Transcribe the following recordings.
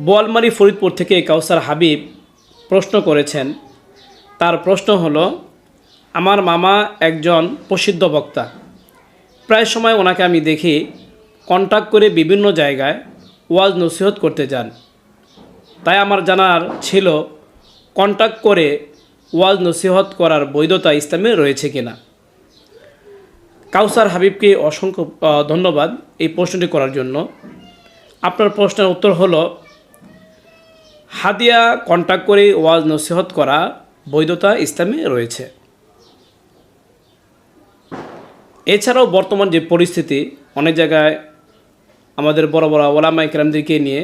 বোয়ালমারি ফরিদপুর থেকে কাউসার হাবিব প্রশ্ন করেছেন। তার প্রশ্ন হলো, আমার মামা একজন প্রসিদ্ধ বক্তা। প্রায় সময় ওনাকে আমি দেখি কন্ট্যাক্ট করে বিভিন্ন জায়গায় ওয়াজ নসিহত করতে যান। তাই আমার জানার ছিল কন্ট্যাক্ট করে ওয়াজ নসিহত করার বৈধতা ইসলামে রয়েছে কিনা? কাউসার হাবিবকে অসংখ্য ধন্যবাদ এই প্রশ্নটি করার জন্য। আপনার প্রশ্নের উত্তর হলো হাদিয়া কন্ট্যাক্ট করে ওয়াজ নসিহত করা বৈধতা ইসলামে রয়েছে। এছাড়াও বর্তমান যে পরিস্থিতি, অনেক জায়গায় আমাদের বড় বড় ওলামা ইকরামদেরকে নিয়ে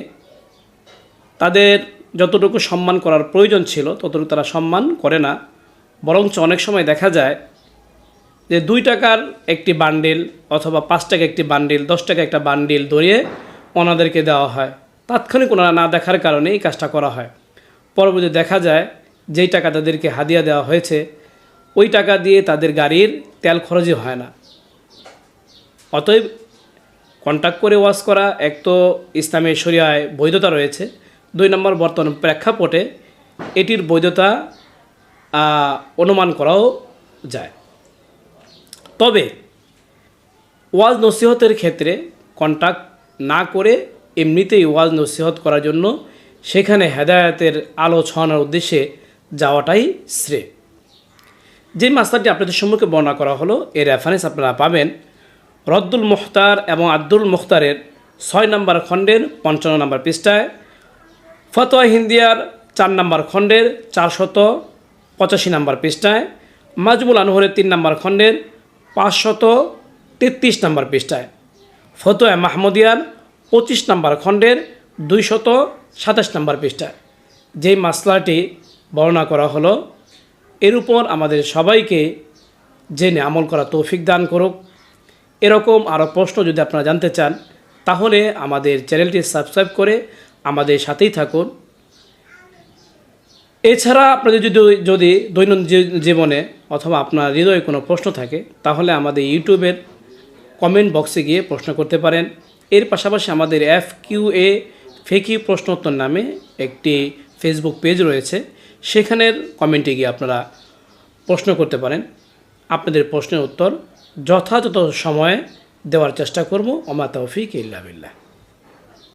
তাদের যতটুকু সম্মান করার প্রয়োজন ছিল, ততটুকু তারা সম্মান করে না। বরঞ্চ অনেক সময় দেখা যায় যে দুই টাকার একটি বান্ডিল অথবা পাঁচ টাকা একটি বান্ডিল দশ টাকা একটা বান্ডিল ধরিয়ে ওনাদেরকে দেওয়া হয়। তাৎক্ষণিক ওনারা না দেখার কারণে এই কাজটা করা হয়। পরবর্তী দেখা যায়, যেই টাকা তাদেরকে হাদিয়া দেওয়া হয়েছে, ওই টাকা দিয়ে তাদের গাড়ির তেল খরচই হয় না। অতএব কন্ট্যাক্ট করে ওয়াশ করা, এক তো ইসলামের শরিয়ায় বৈধতা রয়েছে। দুই নম্বর, বর্তমান প্রেক্ষাপটে এটির বৈধতা অনুমান করাও যায়। তবে ওয়াজ নসিহতের ক্ষেত্রে কন্ট্যাক্ট না করে এমনিতেই ওয়াজ নসিহত করার জন্য সেখানে হেদায়াতের আলো ছড়ানোর উদ্দেশ্যে যাওয়াটাই শ্রেয়। যে মাস্টারটি আপনাদের সম্মুখে বর্ণনা করা হলো, এর রেফারেন্স আপনারা পাবেন রদ্দুল মুখতার এবং আব্দুল মুখতারের ছয় নম্বর খণ্ডের পঞ্চান্ন নম্বর পৃষ্ঠায়, ফতোয়া হিন্দিয়ার চার নম্বর খণ্ডের চারশত পঁচাশি নম্বর পৃষ্ঠায়, মাজমুল আনহরের তিন নম্বর খণ্ডের পাঁচশত তেত্রিশ নম্বর পৃষ্ঠায়, ফতোয়া মাহমুদিয়ার পঁচিশ নম্বর খণ্ডের দুইশত সাতাশ নম্বর পৃষ্ঠা। যেই মাসলাটি বর্ণনা করা হলো, এর উপর আমাদের সবাইকে জেনে আমল করা তৌফিক দান করুক। এরকম আরও প্রশ্ন যদি আপনারা জানতে চান, তাহলে আমাদের চ্যানেলটি সাবস্ক্রাইব করে আমাদের সাথেই থাকুন। এছাড়া আপনাদের যদি যদি দৈনন্দিন জীবনে অথবা আপনার হৃদয়ে কোনো প্রশ্ন থাকে, তাহলে আমাদের ইউটিউবের কমেন্ট বক্সে গিয়ে প্রশ্ন করতে পারেন। এর পাশাপাশি আমাদের এফ কিউ এ ফেকি প্রশ্নোত্তর নামে একটি ফেসবুক পেজ রয়েছে। সেখানের কমেন্টে গিয়ে আপনারা প্রশ্ন করতে পারেন। আপনাদের প্রশ্নের উত্তর যথাযথ সময়ে দেওয়ার চেষ্টা করব। অমা তৌফিক ইল্লা বিল্লাহ।